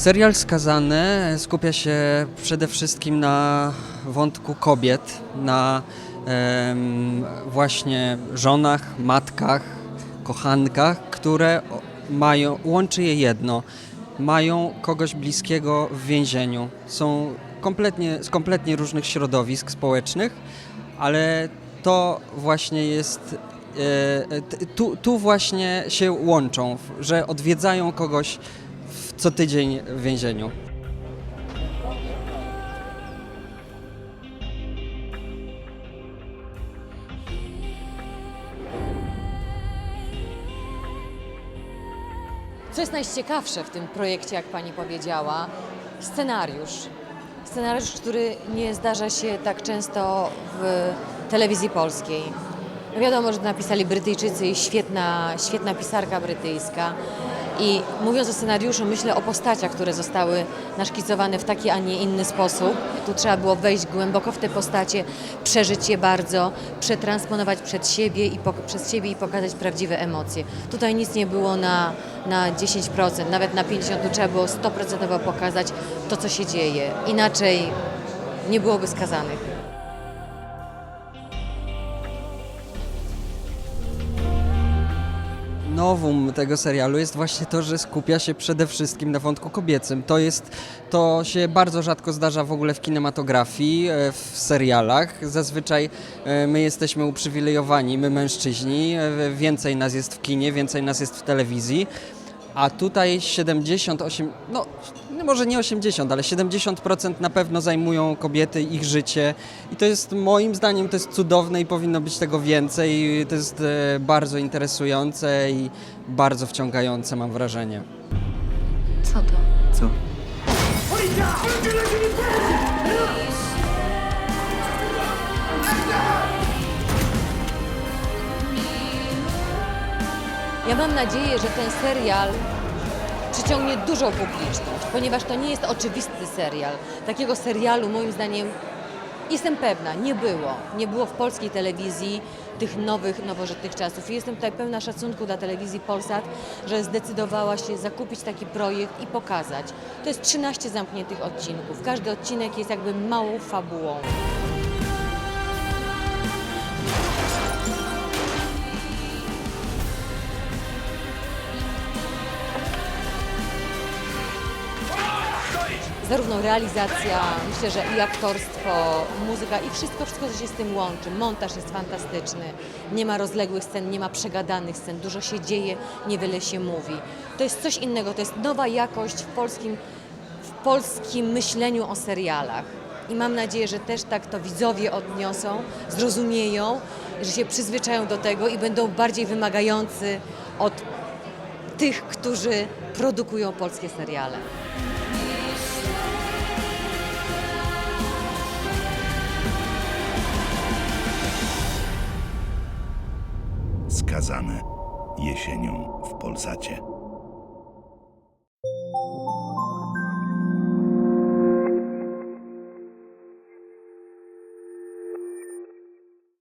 Serial Skazany skupia się przede wszystkim na wątku kobiet, na właśnie żonach, matkach, kochankach, które mają, łączy je jedno, mają kogoś bliskiego w więzieniu. Są kompletnie, z kompletnie różnych środowisk społecznych, ale to właśnie jest, e, t- tu, tu właśnie się łączą, że odwiedzają kogoś co tydzień w więzieniu. Co jest najciekawsze w tym projekcie, jak pani powiedziała? Scenariusz. Scenariusz, który nie zdarza się tak często w telewizji polskiej. No wiadomo, że napisali Brytyjczycy i świetna, świetna pisarka brytyjska. I mówiąc o scenariuszu, myślę o postaciach, które zostały naszkicowane w taki, a nie inny sposób. Tu trzeba było wejść głęboko w te postacie, przeżyć je bardzo, przetransponować przed siebie i przez siebie i pokazać prawdziwe emocje. Tutaj nic nie było na, na 10%, nawet na 50%. Tu trzeba było 100% pokazać to, co się dzieje. Inaczej nie byłoby skazanych. Nowum tego serialu jest właśnie to, że skupia się przede wszystkim na wątku kobiecym. To jest, to się bardzo rzadko zdarza w ogóle w kinematografii, e, w serialach. Zazwyczaj e, my jesteśmy uprzywilejowani, my mężczyźni, e, więcej nas jest w kinie, więcej nas jest w telewizji. A tutaj 78, no no może nie 80, ale 70% na pewno zajmują kobiety, ich życie. I to jest moim zdaniem to jest cudowne i powinno być tego więcej. To jest e, bardzo interesujące i bardzo wciągające, mam wrażenie. Co to? Co? Ja mam nadzieję, że ten serial przyciągnie dużą publiczność, ponieważ to nie jest oczywisty serial. Takiego serialu moim zdaniem jestem pewna, nie było. Nie było w polskiej telewizji tych nowych, nowożytnych czasów. I jestem tutaj pełna szacunku dla telewizji Polsat, że zdecydowała się zakupić taki projekt i pokazać. To jest 13 zamkniętych odcinków. Każdy odcinek jest jakby małą fabułą. Zarówno realizacja, myślę, że i aktorstwo, muzyka i wszystko, wszystko, co się z tym łączy. Montaż jest fantastyczny, nie ma rozległych scen, nie ma przegadanych scen, dużo się dzieje, niewiele się mówi. To jest coś innego, to jest nowa jakość w polskim, w polskim myśleniu o serialach. I mam nadzieję, że też tak to widzowie odniosą, zrozumieją, że się przyzwyczają do tego i będą bardziej wymagający od tych, którzy produkują polskie seriale. Skazane jesienią w Polsacie.